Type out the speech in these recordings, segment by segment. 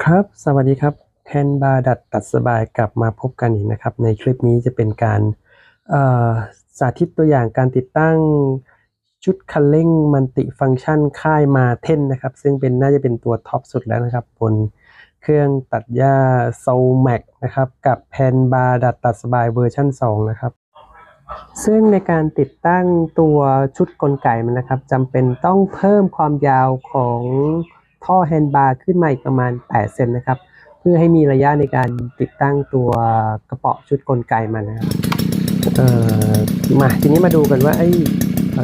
ครับ สวัสดีครับแคนบาร์ดัดตัดสบายกลับมาพบกันอีกนะครับ ในคลิปนี้จะเป็นการสาธิตตัวอย่างการติดตั้งชุดคันเร่งมัลติฟังก์ชันค่ายมาเทนนะครับ ซึ่งเป็นน่าจะเป็นตัวท็อปสุดแล้วนะครับ บนเครื่องตัดหญ้าโซลแม็กนะครับ กับแพนบาร์ดัดตัดสบายเวอร์ชัน2 นะครับ ซึ่งในการติดตั้งตัวชุดกลไกมันนะครับจำเป็นต้องเพิ่มความยาวของ ท่อแฮนด์บาร์ขึ้นมาอีกประมาณ 8 เซนนะครับ เพื่อให้มีระยะในการติดตั้งตัวกระเป๋อชุดกลไกมันนะครับเอ่อมาทีนี้มาดูกันว่าไอ้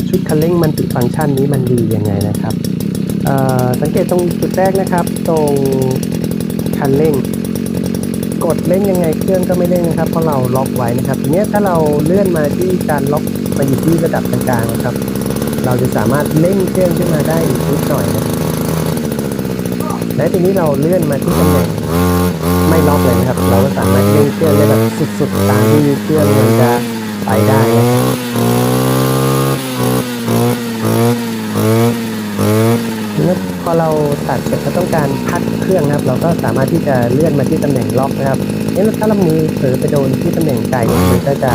ชุดคันเร่งมันติฟังก์ชันนี้มันดียังไงนะครับเอ่อสังเกตตรงจุดแรกนะครับ ตรงคันเร่ง กดเล่นยังไงเครื่องก็ไม่เล่นนะครับเพราะเราล็อกไว้นะครับ ทีนี้ถ้าเราเลื่อนมาที่การล็อกมาอยู่ที่ระดับกลางๆนะครับ เราจะสามารถเล่นเครื่องขึ้นมาได้นิดหน่อยนะ และทีนี้เราเลื่อนมาที่ตำแหน่งไม่ล็อกเลยนะครับ เราก็สามารถเลื่อนเครื่องได้แบบสุดๆตามที่เครื่องมันจะไปได้นะครับพอเราตัดเสร็จเราต้องการพักเครื่องนะครับ เราก็สามารถที่จะเลื่อนมาที่ตำแหน่งล็อกนะครับนี่ถ้าเรามือเผลอไปโดนที่ตำแหน่งไก่มันก็จะ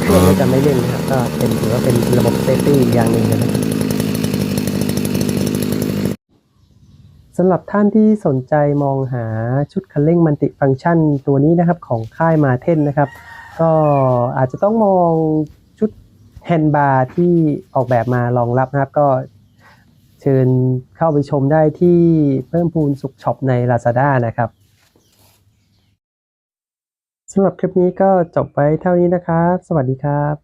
เครื่องก็จะไม่เล่นนะครับ ก็เป็นถือว่าเป็นระบบเซฟตี้อย่างหนึ่งนะครับ สำหรับท่านที่สนใจมองหาชุดคันเร่งมัลติฟังก์ชันตัวนี้นะครับของค่ายมาเทนนะครับ ก็อาจจะต้องมองชุดแฮนด์บาร์ที่ออกแบบมารองรับนะครับ ก็เชิญเข้าไปชมได้ที่เพิ่มพูนสุขช็อปใน Lazada นะครับสำหรับคลิปนี้ก็จบไปเท่านี้นะครับ สวัสดีครับ